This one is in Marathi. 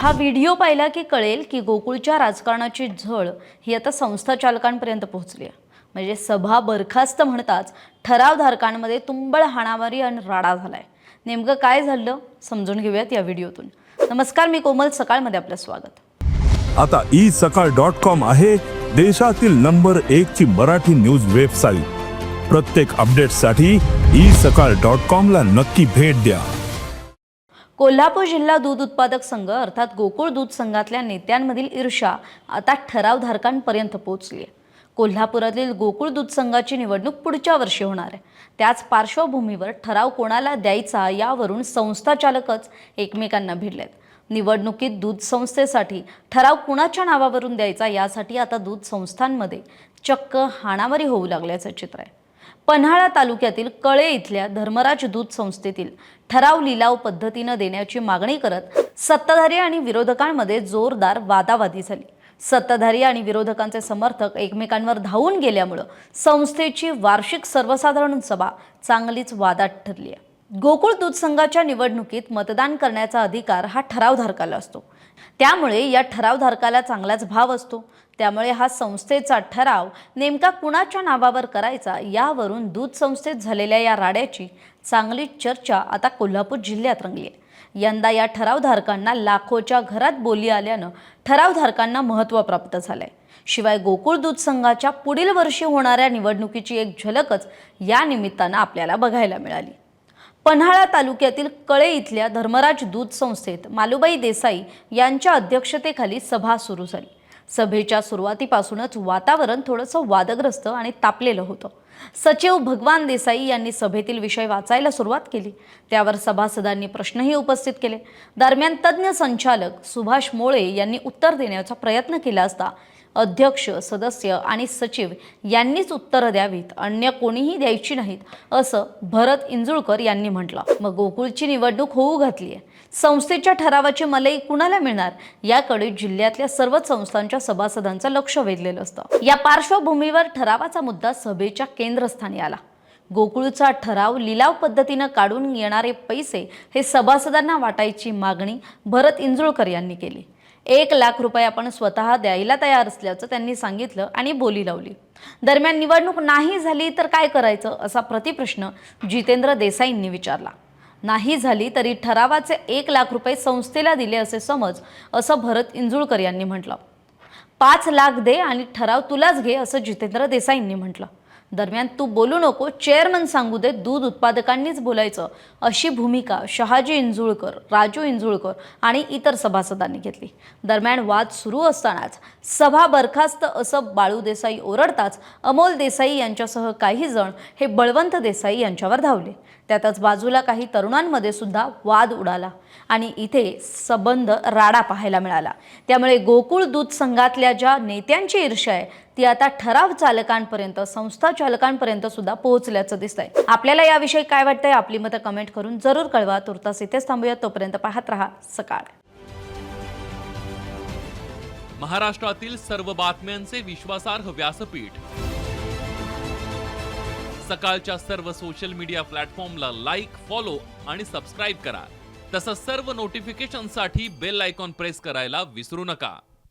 हा व्हिडिओ पाहिला की कळेल की गोकुळच्या राजकारणाची झळ ही आता संस्था चालकांपर्यंत पोहोचली आहे. म्हणजे सभा बरखास्त म्हणताच ठरावधारकांमध्ये तुंबळ हाणामारी आणि राडा झालाय. नेमकं काय झालं समजून घेऊयात या व्हिडिओतून. नमस्कार मी कोमल. सकाळमध्ये आपलं स्वागत. आता ई सकाळ डॉट कॉम आहे देशातील नंबर एक ची मराठी न्यूज वेबसाईट. प्रत्येक अपडेटसाठी ई सकाळ डॉट कॉम ला नक्की भेट द्या. कोल्हापूर जिल्हा दूध उत्पादक संघ अर्थात गोकुळ दूध संघातल्या नेत्यांमधील ईर्षा आता ठरावधारकांपर्यंत पोहोचली आहे कोल्हापुरातील गोकुळ दूध संघाची निवडणूक पुढच्या वर्षी होणार आहे. त्याच पार्श्वभूमीवर ठराव कोणाला द्यायचा यावरून संस्था चालकच एकमेकांना भिडलेत. निवडणुकीत दूध संस्थेसाठी ठराव कुणाच्या नावावरून द्यायचा यासाठी आता दूध संस्थांमध्ये चक्क हाणामारी होऊ लागल्याचं चित्र आहे. पन्हाळा तालुक्यातील कळे इथल्या धर्मराज दूध संस्थेतील ठराव लिलाव पद्धतीनं देण्याची मागणी करत सत्ताधारी आणि विरोधकांमध्ये जोरदार वादावादी झाली. सत्ताधारी आणि विरोधकांचे समर्थक एकमेकांवर धावून गेल्यामुळं संस्थेची वार्षिक सर्वसाधारण सभा चांगलीच वादात ठरली आहे गोकुळ दूध संघाच्या निवडणुकीत मतदान करण्याचा अधिकार हा ठरावधारकाला असतो. त्यामुळे या ठरावधारकाला चांगलाच भाव असतो. त्यामुळे हा संस्थेचा ठराव नेमका कुणाच्या नावावर करायचा यावरून दूध संस्थेत झालेल्या या राड्याची चांगली चर्चा आता कोल्हापूर जिल्ह्यात रंगली आहे. यंदा या ठरावधारकांना लाखोच्या घरात बोली आल्यानं ठरावधारकांना महत्त्व प्राप्त झालंय. शिवाय गोकुळ दूध संघाच्या पुढील वर्षी होणाऱ्या निवडणुकीची एक झलकच या निमित्तानं आपल्याला बघायला मिळाली. पन्हाळा तालुक्यातील कळे इथल्या धर्मराज दूध संस्थेत मालुबाई देसाई यांच्या अध्यक्षतेखाली सभा सुरू झाली. सभेच्या सुरुवातीपासूनच वातावरण थोडंसं वादग्रस्त आणि तापलेलं होतं. सचिव भगवान देसाई यांनी सभेतील विषय वाचायला सुरुवात केली. त्यावर सभासदांनी प्रश्नही उपस्थित केले. दरम्यान तज्ज्ञ संचालक सुभाष मोळे यांनी उत्तर देण्याचा प्रयत्न केला असता अध्यक्ष सदस्य आणि सचिव यांनीच उत्तरं द्यावीत अन्य कोणीही द्यायची नाहीत असं भरत इंजुळकर यांनी म्हटलं. मग गोकुळची निवडणूक होऊ घातली आहे संस्थेच्या ठरावाची मलई कुणाला मिळणार? याकडे जिल्ह्यातल्या सर्वच संस्थांच्या सभासदांचं लक्ष वेधलेलं असतं. या पार्श्वभूमीवर ठरावाचा मुद्दा सभेच्या केंद्रस्थानी आला. गोकुळचा ठराव लिलाव पद्धतीनं काढून येणारे पैसे हे सभासदांना वाटायची मागणी भरत इंजुळकर यांनी केली. एक लाख रुपये आपण स्वतः द्यायला तयार असल्याचं त्यांनी सांगितलं आणि बोली लावली. दरम्यान निवडणूक नाही झाली तर काय करायचं असा प्रतिप्रश्न जितेंद्र देसाईंनी विचारला. नाही झाली तरी ठरावाचे एक लाख रुपये संस्थेला दिले असे समज असं भरत इंजुळकर यांनी म्हटलं. पाच लाख दे आणि ठराव तुलाच घे असं जितेंद्र देसाईंनी म्हटलं. दरम्यान तू बोलू नको चेअरमन सांगू दे दूध उत्पादकांनीच बोलायचं. अशी भूमिका शहाजी इंजुळकर राजू इंजुळकर आणि इतर सभासदांनी घेतली. दरम्यान वाद सुरू असतानाच सभा बरखास्त असं बाळू देसाई ओरडताच अमोल देसाई यांच्यासह काही जण हे बळवंत देसाई यांच्यावर धावले. त्यातच बाजूला काही तरुणांमध्ये सुद्धा वाद उडाला आणि इथे संबंध राडा पाहायला मिळाला. त्यामुळे गोकुळ दूध संघातल्या ज्या नेत्यांची ईर्ष्या आहे ती आता ठराव चालकांपर्यंत संस्था चालकांपर्यंत सुद्धा पोहोचल्याचं दिसतंय. आपल्याला याविषयी काय वाटतंय आपली मतं कमेंट करून जरूर कळवा. तुर्तास इथेच थांबूया. तोपर्यंत पाहत राहा सकाळ. महाराष्ट्रातील सर्व बातम्यांचे विश्वासार्ह व्यासपीठ. सकाळच्या सर्व सोशल मीडिया प्लॅटफॉर्मला लाईक फॉलो आणि सबस्क्राईब करा. तसंच सर्व नोटिफिकेशनसाठी बेल आयकॉन प्रेस करायला विसरू नका.